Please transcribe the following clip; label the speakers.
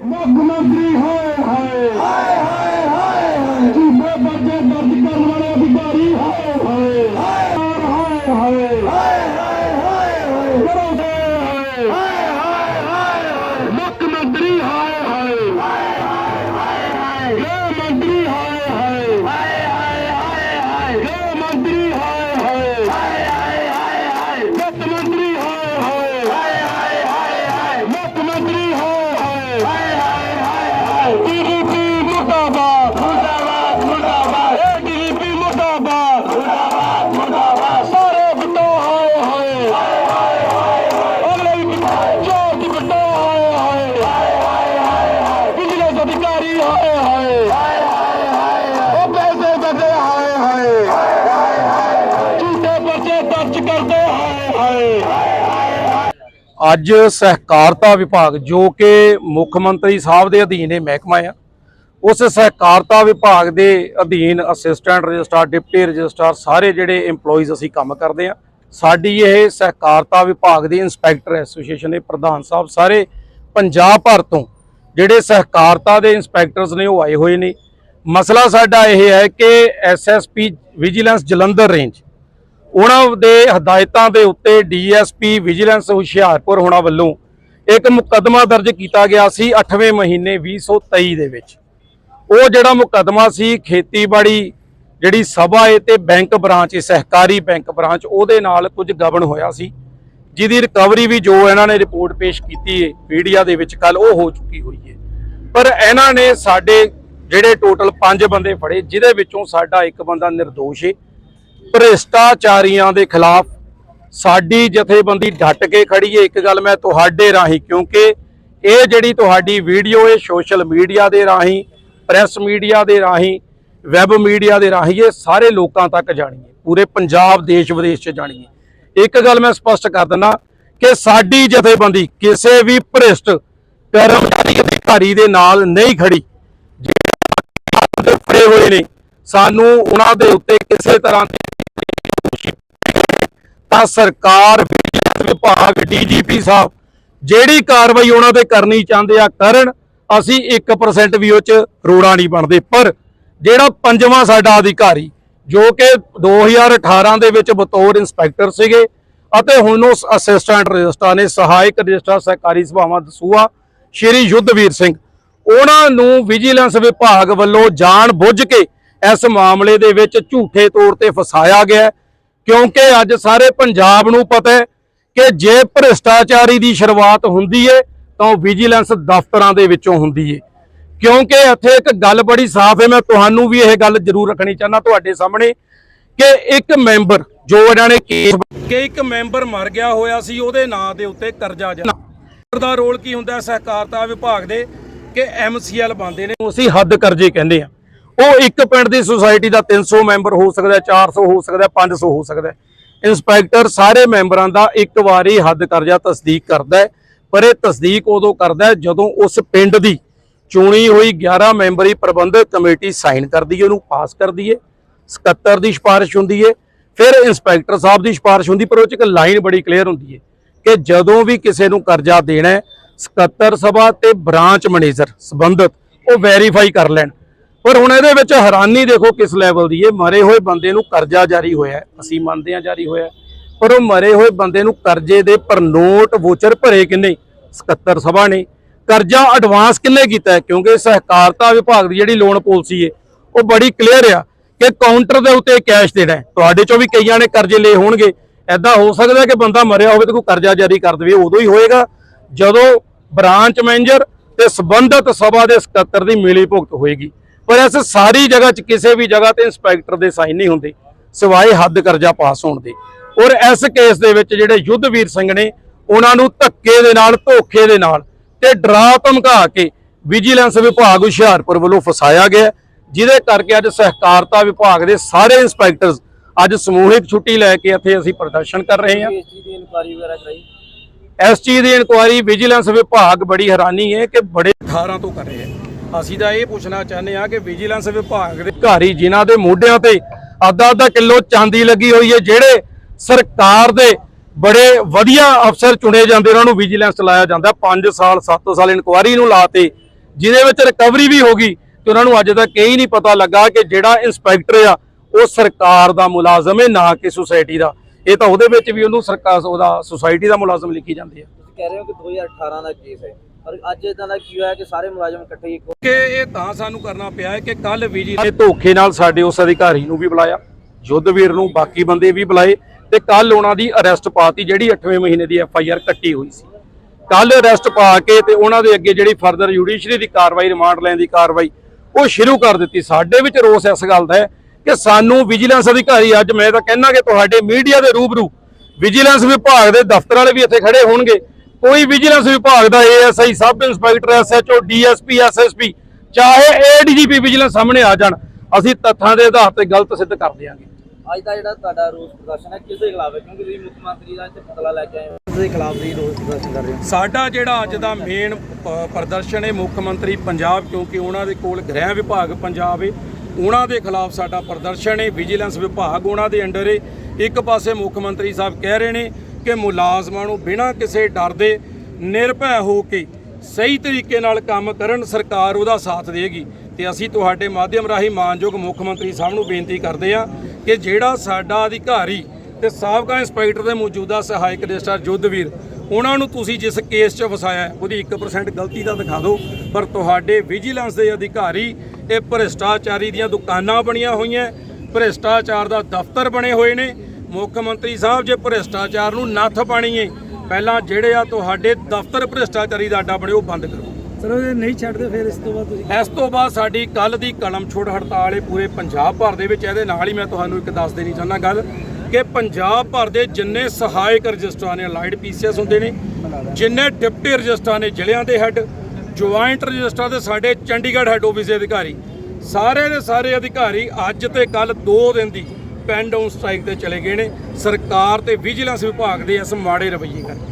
Speaker 1: ਮੁੱਖ ਮੰਤਰੀ ਹਾਏ ਹਾਏ। ਹਾਏ ਹਾਏ।
Speaker 2: ਅੱਜ ਸਹਿਕਾਰਤਾ ਵਿਭਾਗ ਜੋ ਕਿ ਮੁੱਖ ਮੰਤਰੀ ਸਾਹਿਬ ਦੇ ਅਧੀਨ ਇਹ ਮਹਿਕਮਾ ਆ, ਉਸ ਸਹਿਕਾਰਤਾ ਵਿਭਾਗ ਦੇ ਅਧੀਨ ਅਸਿਸਟੈਂਟ ਰਜਿਸਟਰ ਡਿਪਟੀ ਰਜਿਸਟਰ ਸਾਰੇ ਜਿਹੜੇ EMPLOYEES ਅਸੀਂ ਕੰਮ ਕਰਦੇ ਆ, ਸਾਡੀ ਇਹ ਸਹਿਕਾਰਤਾ ਵਿਭਾਗ ਦੀ ਇੰਸਪੈਕਟਰ ਐਸੋਸੀਏਸ਼ਨ ਦੇ ਪ੍ਰਧਾਨ ਸਾਹਿਬ ਸਾਰੇ ਪੰਜਾਬ ਭਰ ਤੋਂ ਜਿਹੜੇ ਸਹਿਕਾਰਤਾ ਦੇ ਇੰਸਪੈਕਟਰਸ ਨੇ ਉਹ ਆਏ ਹੋਏ ਨੇ। ਮਸਲਾ ਸਾਡਾ ਇਹ ਹੈ ਕਿ ਐਸਐਸਪੀ ਵਿਜੀਲੈਂਸ ਜਲੰਧਰ ਰੇਂਜ ਉਹਨਾਂ ਦੇ ਹਦਾਇਤਾਂ ਦੇ ਉੱਤੇ ਡੀਐਸਪੀ ਵਿਜੀਲੈਂਸ ਹੁਸ਼ਿਆਰਪੁਰ ਹੋਣਾ ਵੱਲੋਂ ਇੱਕ ਮੁਕੱਦਮਾ ਦਰਜ ਕੀਤਾ ਗਿਆ ਸੀ 8ਵੇਂ ਮਹੀਨੇ 2023 ਦੇ ਵਿੱਚ। ਉਹ ਜਿਹੜਾ ਮੁਕੱਦਮਾ ਸੀ, ਖੇਤੀਬਾੜੀ ਜਿਹੜੀ ਸਭਾ ਏ ਤੇ ਬੈਂਕ ਬ੍ਰਾਂਚ ਸਹਿਕਾਰੀ ਬੈਂਕ ਬ੍ਰਾਂਚ, ਉਹਦੇ ਨਾਲ ਕੁਝ ਗਬਨ ਹੋਇਆ ਸੀ। ਜਿਹਦੀ ਰਿਕਵਰੀ ਵੀ ਜੋ ਇਹਨਾਂ ਨੇ ਰਿਪੋਰਟ ਪੇਸ਼ ਕੀਤੀ ਏ ਮੀਡੀਆ ਦੇ ਵਿੱਚ ਕੱਲ ਉਹ ਹੋ ਚੁੱਕੀ ਹੋਈ ਹੈ। ਪਰ ਇਹਨਾਂ ਨੇ ਸਾਡੇ ਜਿਹੜੇ ਟੋਟਲ 5 ਬੰਦੇ ਫੜੇ, ਜਿਹਦੇ ਵਿੱਚੋਂ ਸਾਡਾ ਇੱਕ ਬੰਦਾ ਨਿਰਦੋਸ਼ ਏ ਭ੍ਰਿਸ਼ਟਾਚਾਰੀਆਂ ਦੇ ਖਿਲਾਫ ਸਾਡੀ ਜਥੇਬੰਦੀ ਡਟ ਕੇ ਖੜੀ ਹੈ ਇੱਕ ਗੱਲ ਮੈਂ ਤੁਹਾਡੇ ਰਾਹੀਂ, ਕਿਉਂਕਿ ਇਹ ਜਿਹੜੀ ਤੁਹਾਡੀ ਵੀਡੀਓ ਇਹ ਸੋਸ਼ਲ ਮੀਡੀਆ ਦੇ ਰਾਹੀਂ, ਪ੍ਰੈਸ ਮੀਡੀਆ ਦੇ ਰਾਹੀਂ, ਵੈਬ ਮੀਡੀਆ ਦੇ ਰਾਹੀਂ, ਇਹ ਸਾਰੇ ਲੋਕਾਂ ਤੱਕ ਜਾਣੀ ਹੈ ਪੂਰੇ ਪੰਜਾਬ, ਦੇਸ਼, ਵਿਦੇਸ਼ 'ਚ ਜਾਣੀ ਹੈ ਇੱਕ ਗੱਲ ਮੈਂ ਸਪਸ਼ਟ ਕਰ ਦਿੰਦਾ ਕਿ ਸਾਡੀ ਜਥੇਬੰਦੀ ਕਿਸੇ ਵੀ ਭ੍ਰਿਸ਼ਟ ਕਰਮਚਾਰੀ ਅਧਿਕਾਰੀ ਦੇ ਨਾਲ ਨਹੀਂ ਖੜੀ। ਜਿਹੜੇ ਫੜੇ ਹੋਏ ਨੇ, ਸਾਨੂੰ ਉਹਨਾਂ ਦੇ ਉੱਤੇ ਕਿਸੇ ਤਰ੍ਹਾਂ ਦੀ ਤਾਂ ਸਰਕਾਰ ਵਿਜੀਲੈਂਸ ਵਿਭਾਗ, ਡੀਜੀਪੀ ਸਾਹਿਬ, ਜਿਹੜੀ ਕਾਰਵਾਈ ਉਹਨਾਂ ਤੇ ਕਰਨੀ ਚਾਹੁੰਦੇ ਆ ਕਰਨ, ਅਸੀਂ 1% ਵੀ ਉਹ ਚ ਰੋੜਾ ਨਹੀਂ ਬਣਦੇ। ਪਰ ਜਿਹੜਾ ਪੰਜਵਾਂ ਸਾਡਾ ਅਧਿਕਾਰੀ, ਜੋ ਕਿ 2018 ਦੇ ਵਿੱਚ ਬਤੌਰ ਇੰਸਪੈਕਟਰ ਸੀਗੇ, ਅਤੇ ਹੁਣ ਉਹ ਅਸਿਸਟੈਂਟ ਰਜਿਸਟਰ ਨੇ, ਸਹਾਇਕ ਰਜਿਸਟਰ, ਸਹਿਕਾਰੀ ਸਭਾਵਾਂ ਦਸੂਆ ਸ਼੍ਰੀ ਯੁੱਧਵੀਰ ਸਿੰਘ, ਉਹਨਾਂ ਨੂੰ ਵਿਜੀਲੈਂਸ ਵਿਭਾਗ ਵੱਲੋਂ ਜਾਣ ਬੁੱਝ ਕੇ ਇਸ ਮਾਮਲੇ ਦੇ ਵਿੱਚ ਝੂਠੇ ਤੌਰ ਤੇ ਫਸਾਇਆ ਗਿਆ ਕਿਉਂਕਿ ਅੱਜ ਸਾਰੇ ਪੰਜਾਬ ਨੂੰ ਪਤਾ ਹੈ ਕਿ ਜੇ ਭ੍ਰਿਸ਼ਟਾਚਾਰੀ ਦੀ ਸ਼ੁਰੂਆਤ ਹੁੰਦੀ ਹੈ ਤਾਂ ਉਹ ਵਿਜੀਲੈਂਸ ਦਫ਼ਤਰਾਂ ਦੇ ਵਿੱਚੋਂ ਹੁੰਦੀ ਹੈ ਕਿਉਂਕਿ ਇੱਥੇ ਇੱਕ ਗੱਲ ਬੜੀ ਸਾਫ਼ ਹੈ ਮੈਂ ਤੁਹਾਨੂੰ ਵੀ ਇਹ ਗੱਲ ਜ਼ਰੂਰ ਰੱਖਣੀ ਚਾਹੁੰਦਾ ਤੁਹਾਡੇ ਸਾਹਮਣੇ ਕਿ ਇੱਕ ਮੈਂਬਰ, ਜੋ ਇਹਨਾਂ ਨੇ ਕੇਸ ਕਿ ਇੱਕ ਮੈਂਬਰ ਮਰ ਗਿਆ ਹੋਇਆ ਸੀ, ਉਹਦੇ ਨਾਂ ਦੇ ਉੱਤੇ ਕਰਜ਼ਾ ਜਾ ਦਾ ਰੋਲ ਕੀ ਹੁੰਦਾ ਸਹਿਕਾਰਤਾ ਵਿਭਾਗ ਦੇ, ਕਿ ਐਮਸੀਐਲ ਬੰਦੇ ਨੇ। ਉਹ ਅਸੀਂ ਹੱਦ ਕਰਜ਼ੇ ਕਹਿੰਦੇ ਆ ਉਹ ਇੱਕ ਪਿੰਡ ਦੀ ਸੁਸਾਇਟੀ ਦਾ 300 ਮੈਂਬਰ ਹੋ ਸਕਦਾ ਹੈ, 400 ਹੋ ਸਕਦਾ ਹੈ, 500 ਹੋ ਸਕਦਾ ਹੈ। ਇੰਸਪੈਕਟਰ ਸਾਰੇ ਮੈਂਬਰਾਂ ਦਾ ਇੱਕ ਵਾਰੀ ਹੱਦ ਕਰਜ਼ਾ ਤਸਦੀਕ ਕਰਦਾ ਪਰ ਇਹ ਤਸਦੀਕ ਉਦੋਂ ਕਰਦਾ ਜਦੋਂ ਉਸ ਪਿੰਡ ਦੀ ਚੁਣੀ ਹੋਈ 11 ਮੈਂਬਰੀ ਪ੍ਰਬੰਧਕ ਕਮੇਟੀ ਸਾਈਨ ਕਰਦੀ ਹੈ ਉਹਨੂੰ ਪਾਸ ਕਰਦੀ ਹੈ 77 ਦੀ ਸਿਫਾਰਿਸ਼ ਹੁੰਦੀ ਹੈ ਫਿਰ ਇੰਸਪੈਕਟਰ ਸਾਹਿਬ ਦੀ ਸਿਫਾਰਿਸ਼ ਹੁੰਦੀ ਪਰ ਉਹ ਚ ਇੱਕ ਲਾਈਨ ਬੜੀ ਕਲੀਅਰ ਹੁੰਦੀ ਹੈ ਕਿ ਜਦੋਂ ਵੀ ਕਿਸੇ ਨੂੰ ਕਰਜ਼ਾ ਦੇਣਾ ਹੈ 77 ਸਭਾ ਤੇ ਬ੍ਰਾਂਚ ਮੈਨੇਜਰ ਸੰਬੰਧਤ ਉਹ ਵੈਰੀਫਾਈ ਕਰ ਲੈਣ ਪਰ ਹੁਣ ਇਹਦੇ ਵਿੱਚ ਹੈਰਾਨੀ ਦੇਖੋ ਕਿਸ ਲੈਵਲ ਦੀ ਹੈ। ਮਰੇ ਹੋਏ ਬੰਦੇ ਨੂੰ ਕਰਜ਼ਾ ਜਾਰੀ ਹੋਇਆ ਅਸੀਂ ਮੰਨਦੇ ਹਾਂ ਜਾਰੀ ਹੋਇਆ ਪਰ ਉਹ ਮਰੇ ਹੋਏ ਬੰਦੇ ਨੂੰ ਕਰਜ਼ੇ ਦੇ ਪਰ ਨੋਟ ਵੋਚਰ ਭਰੇ ਕਿੰਨੇ? 77 ਸਭਾ ਨੇ। ਕਰਜ਼ਾ ਐਡਵਾਂਸ ਕਿੰਨੇ ਕੀਤਾ ਹੈ? ਕਿਉਂਕਿ ਸਹਿਕਾਰਤਾ ਵਿਭਾਗ ਦੀ ਜਿਹੜੀ ਲੋਨ ਪਾਲਿਸੀ ਹੈ, ਉਹ ਬੜੀ ਕਲੀਅਰ ਆ ਕਿ ਕਾਊਂਟਰ ਦੇ ਉੱਤੇ ਕੈਸ਼ ਦੇਣਾ ਤੁਹਾਡੇ ਚੋਂ ਵੀ ਕਈਆਂ ਨੇ ਕਰਜ਼ੇ ਲਏ ਹੋਣਗੇ। ਐਦਾਂ ਹੋ ਸਕਦਾ ਕਿ ਬੰਦਾ ਮਰਿਆ ਹੋਵੇ ਤੇ ਕੋਈ ਕਰਜ਼ਾ ਜਾਰੀ ਕਰ ਦੇਵੇ। ਉਦੋਂ ਹੀ ਹੋਏਗਾ ਜਦੋਂ ਬ੍ਰਾਂਚ ਮੈਨੇਜਰ ਤੇ ਸਬੰਧਤ ਸਭਾ ਦੇ ਸਕੱਤਰ ਦੀ ਮਿਲੀ ਭੁਗਤ ਹੋਏਗੀ। ਪਰ ਇਸ ਸਾਰੀ ਜਗ੍ਹਾ 'ਚ ਕਿਸੇ ਵੀ ਜਗ੍ਹਾ ਤੇ ਇੰਸਪੈਕਟਰ ਦੇ ਸਾਈਨ ਨਹੀਂ ਹੁੰਦੇ ਸਿਵਾਏ ਹੱਦ ਕਰਜ਼ਾ ਪਾਸ ਹੋਣ ਦੇ। ਔਰ ਇਸ ਕੇਸ ਦੇ ਵਿੱਚ ਜਿਹੜੇ ਯੁੱਧਵੀਰ ਸਿੰਘ ਨੇ ਉਹਨਾਂ ਨੂੰ ਧੱਕੇ ਦੇ ਨਾਲ ਧੋਖੇ ਦੇ ਨਾਲ ਤੇ ਡਰਾ ਧਮਕਾ ਕੇ ਵਿਜੀਲੈਂਸ ਵਿਭਾਗ ਹੁਸ਼ਿਆਰਪੁਰ ਵੱਲੋਂ ਫਸਾਇਆ ਗਿਆ ਹੈ, ਜਿਹਦੇ ਕਰਕੇ ਅੱਜ ਸਹਿਕਾਰਤਾ ਵਿਭਾਗ ਦੇ ਸਾਰੇ ਇੰਸਪੈਕਟਰਸ ਅੱਜ ਸਮੂਹਿਕ ਛੁੱਟੀ ਲੈ ਕੇ ਇੱਥੇ ਅਸੀਂ ਪ੍ਰਦਰਸ਼ਨ ਕਰ ਰਹੇ ਹਾਂ।
Speaker 3: ਇਸ ਚੀਜ਼ ਦੀ ਇਨਕੁਆਰੀ ਵਗੈਰਾ ਕਰਾਈ?
Speaker 2: ਇਸ ਚੀਜ਼ ਦੀ ਇਨਕੁਆਇਰੀ ਵਿਜੀਲੈਂਸ ਵਿਭਾਗ ਬੜੀ ਹੈਰਾਨੀ ਹੈ ਕਿ ਬੜੇ 18 ਤੋਂ ਕਰ ਰਹੇ ਆ ਅਸੀਂ ਤਾਂ ਇਹ ਪੁੱਛਣਾ ਚਾਹੁੰਦੇ ਆ ਕਿ ਵਿਜੀਲੈਂਸ ਵਿਭਾਗ ਦੇ ਅਧਿਕਾਰੀ ਜਿਨ੍ਹਾਂ ਦੇ ਮੋਢਿਆਂ ਤੇ ਅੱਧਾ ਅੱਧਾ ਕਿਲੋ ਚਾਂਦੀ ਲੱਗੀ ਹੋਈ ਹੈ, ਜਿਹੜੇ ਸਰਕਾਰ ਦੇ ਬੜੇ ਵਧੀਆ ਅਫਸਰ ਚੁਣੇ ਜਾਂਦੇ, ਉਹਨਾਂ ਨੂੰ ਵਿਜੀਲੈਂਸ ਲਾਇਆ ਜਾਂਦਾ। 5 ਸਾਲ 7 ਸਾਲ ਇਨਕੁਆਇਰੀ ਨੂੰ ਲਾਤੇ ਜਿਹਦੇ ਵਿੱਚ ਰਿਕਵਰੀ ਵੀ ਹੋ ਗਈ ਤੇ ਉਹਨਾਂ ਨੂੰ ਅੱਜ ਤੱਕ ਇਹ ਨਹੀਂ ਪਤਾ ਲੱਗਾ ਕਿ ਜਿਹੜਾ ਇੰਸਪੈਕਟਰ ਆ, ਉਹ ਸਰਕਾਰ ਦਾ ਮੁਲਾਜ਼ਮ ਹੈ, ਨਾ ਕਿ ਸੁਸਾਇਟੀ ਦਾ। ਇਹ ਤਾਂ ਉਹਦੇ ਵਿੱਚ ਵੀ ਉਹਨੂੰ ਸਰਕਾਰ, ਉਹਦਾ ਸੁਸਾਇਟੀ ਦਾ ਮੁਲਾਜ਼ਮ ਲਿਖੀ ਜਾਂਦੇ ਆ
Speaker 3: ਤੁਸੀਂ ਕਹਿ ਰਹੇ ਹੋ ਕਿ 2018 ਦਾ ਕੇਸ ਹੈ। ਪਰ ਅੱਜ ਇਦਾਂ ਦਾ ਕੀ ਹੋਇਆ ਕਿ ਸਾਰੇ ਮੁਲਾਜ਼ਮ ਇਕੱਠੇ ਇੱਕ
Speaker 2: ਕਿ ਇਹ ਤਾਂ ਸਾਨੂੰ ਕਰਨਾ ਪਿਆ ਹੈ ਕਿ ਕੱਲ ਵਿਜੀ ਨੇ ਧੋਖੇ ਨਾਲ ਸਾਡੇ ਉਸ ਅਧਿਕਾਰੀ ਨੂੰ ਵੀ ਬੁਲਾਇਆ ਯੁੱਧਵੀਰ ਨੂੰ ਬਾਕੀ ਬੰਦੇ ਵੀ ਬੁਲਾਏ ਤੇ ਕੱਲ ਉਹਨਾਂ ਦੀ ਅਰੈਸਟ ਪਾਤੀ ਜਿਹੜੀ 8ਵੇਂ ਮਹੀਨੇ ਦੀ ਐਫ ਆਈ ਆਰ ਕੱਟੀ ਹੋਈ ਸੀ। ਕੱਲ ਅਰੈਸਟ ਪਾ ਕੇ ਤੇ ਉਹਨਾਂ ਦੇ ਅੱਗੇ ਜਿਹੜੀ ਫਰਦਰ ਜੁਡੀਸ਼ਰੀ ਦੀ ਕਾਰਵਾਈ ਰਿਮਾਂਡ ਲੈਣ ਦੀ ਕਾਰਵਾਈ ਉਹ ਸ਼ੁਰੂ ਕਰ ਦਿੱਤੀ। ਸਾਡੇ ਵਿੱਚ ਰੋਸ ਇਸ ਗੱਲ ਦਾ ਹੈ ਕਿ ਸਾਨੂੰ ਵਿਜੀਲੈਂਸ ਅਧਿਕਾਰੀ ਅੱਜ ਮੈਂ ਤਾਂ ਕਹਿਣਾ ਕਿ ਤੁਹਾਡੇ ਮੀਡੀਆ ਦੇ ਰੂਬਰੂ ਵਿਜੀਲੈਂਸ ਵਿਭਾਗ ਦੇ ਦਫ਼ਤਰ ਵਾਲੇ ਵੀ ਇੱਥੇ ਖੜੇ ਹੋਣਗੇ। ਕੋਈ ਵਿਜੀਲੈਂਸ ਵਿਭਾਗ ਦਾ ASI sub inspector SHO DSP SSP ਚਾਹੇ ਏਡੀਜੀਪੀ ਵਿਜੀਲੈਂਸ ਸਾਹਮਣੇ ਆ ਜਾਣ ਅਸੀਂ ਤੱਥਾਂ ਦੇ ਆਧਾਰ ਤੇ ਗਲਤ ਸਿੱਧ ਕਰ ਦਿਆਂਗੇ।
Speaker 3: ਅੱਜ ਦਾ ਜਿਹੜਾ ਤੁਹਾਡਾ ਰੋਸ ਪ੍ਰਦਰਸ਼ਨ ਹੈ ਕਿਸ ਦੇ ਖਿਲਾਫ ਹੈ? ਕਿਉਂਕਿ ਤੁਸੀਂ ਮੁੱਖ ਮੰਤਰੀ ਦਾ ਇੱਥੇ ਪਤਲਾ ਲੈ ਕੇ ਆਏ ਹੋ। ਕਿਸ ਦੇ ਖਿਲਾਫ ਦੀ ਰੋਸ ਪ੍ਰਦਰਸ਼ਨ ਕਰ ਰਹੇ ਹੋ?
Speaker 2: ਸਾਡਾ ਜਿਹੜਾ ਅੱਜ ਦਾ ਮੇਨ ਪ੍ਰਦਰਸ਼ਨ ਹੈ ਮੁੱਖ ਮੰਤਰੀ ਪੰਜਾਬ ਕਿਉਂਕਿ ਉਹਨਾਂ ਦੇ ਕੋਲ ਗ੍ਰਹਿ ਵਿਭਾਗ ਪੰਜਾਬ ਹੈ ਉਹਨਾਂ ਦੇ ਖਿਲਾਫ ਸਾਡਾ ਪ੍ਰਦਰਸ਼ਨ ਹੈ ਵਿਜੀਲੈਂਸ ਵਿਭਾਗ ਉਹਨਾਂ ਦੇ ਅੰਡਰ ਹੈ ਇੱਕ ਪਾਸੇ ਮੁੱਖ ਮੰਤਰੀ ਸਾਹਿਬ ਕਹਿ ਰਹੇ ਨੇ ਕਿ ਮੁਲਾਜ਼ਮਾਂ ਨੂੰ ਬਿਨਾਂ ਕਿਸੇ ਡਰ ਦੇ ਨਿਰਭੈ ਹੋ ਕੇ ਸਹੀ ਤਰੀਕੇ ਨਾਲ ਕੰਮ ਕਰਨ ਸਰਕਾਰ ਉਹਦਾ ਸਾਥ ਦੇਗੀ। ਤੇ ਅਸੀਂ ਤੁਹਾਡੇ ਮਾਧਿਅਮ ਰਾਹੀਂ ਮਾਨਯੋਗ ਮੁੱਖ ਮੰਤਰੀ ਸਾਹਿਬ ਨੂੰ ਬੇਨਤੀ ਕਰਦੇ ਹਾਂ ਕਿ ਜਿਹੜਾ ਸਾਡਾ ਅਧਿਕਾਰੀ ਤੇ ਸਾਬਕਾ ਇੰਸਪੈਕਟਰ ਦੇ ਮੌਜੂਦਾ ਸਹਾਇਕ ਰਜਿਸਟਰ ਜੁੱਧਵੀਰ, ਉਹਨਾਂ ਨੂੰ ਤੁਸੀਂ ਜਿਸ ਕੇਸ 'ਚ ਫਸਾਇਆ ਉਹਦੀ 1% ਗਲਤੀ ਦਾ ਦਿਖਾ ਦਿਓ, ਪਰ ਤੁਹਾਡੇ ਵਿਜੀਲੈਂਸ ਦੇ ਅਧਿਕਾਰੀ ਇਹ ਭ੍ਰਿਸ਼ਟਾਚਾਰੀ ਦੀਆਂ ਦੁਕਾਨਾਂ ਬਣੀਆਂ ਹੋਈਆਂ, ਭ੍ਰਿਸ਼ਟਾਚਾਰ ਦਾ ਦਫ਼ਤਰ ਬਣੇ ਹੋਏ ਨੇ ਮੁੱਖ ਮੰਤਰੀ ਸਾਹਿਬ ਜੇ ਭ੍ਰਿਸ਼ਟਾਚਾਰ ਨੂੰ ਨੱਥ ਪਾਣੀ ਹੈ ਪਹਿਲਾਂ ਜਿਹੜੇ ਆ ਤੁਹਾਡੇ ਦਫ਼ਤਰ ਭ੍ਰਿਸ਼ਟਾਚਾਰੀ ਦਾ ਅੱਡਾ ਬਣੇ ਉਹ ਬੰਦ ਕਰੋ।
Speaker 3: ਸਰ ਉਹ ਨਹੀਂ ਛੱਡਦੇ ਫਿਰ ਇਸ ਤੋਂ ਬਾਅਦ ਤੁਸੀਂ
Speaker 2: ਇਸ ਤੋਂ ਬਾਅਦ ਸਾਡੀ ਕੱਲ ਦੀ ਕਲਮ ਛੋੜ ਹੜਤਾਲ ਹੈ ਪੂਰੇ ਪੰਜਾਬ ਭਰ ਦੇ ਵਿੱਚ ਇਹਦੇ ਨਾਲ ਹੀ ਮੈਂ ਤੁਹਾਨੂੰ ਇੱਕ ਦੱਸ ਦੇਣੀ ਚਾਹੁੰਦਾ ਗੱਲ ਕਿ ਪੰਜਾਬ ਭਰ ਦੇ ਜਿੰਨੇ ਸਹਾਇਕ ਰਜਿਸਟਰਾਂ ਨੇ ਅਲਾਈਡ ਪੀਸੀਐਸ ਹੁੰਦੇ ਨੇ ਜਿੰਨੇ ਡਿਪਟੀ ਰਜਿਸਟਰਾਂ ਨੇ ਜ਼ਿਲ੍ਹਿਆਂ ਦੇ ਹੈੱਡ ਜੁਆਇੰਟ ਰਜਿਸਟਰਾਂ ਦੇ ਸਾਡੇ ਚੰਡੀਗੜ੍ਹ ਹੈੱਡ ਆਫਿਸ ਦੇ ਅਧਿਕਾਰੀ ਸਾਰੇ ਦੇ ਸਾਰੇ ਅਧਿਕਾਰੀ ਅੱਜ ਤੇ ਕੱਲ 2 ਦਿਨ ਦੀ ਪੈਨ ਡਾਊਨ ਸਟ੍ਰਾਈਕ ਤੇ ਚਲੇ ਗਏ ਨੇ। ਸਰਕਾਰ ਤੇ ਵਿਜੀਲੈਂਸ ਵਿਭਾਗ ਦੇ ਇਸ ਮਾੜੇ ਰਵੱਈਏ ਕਰਕੇ।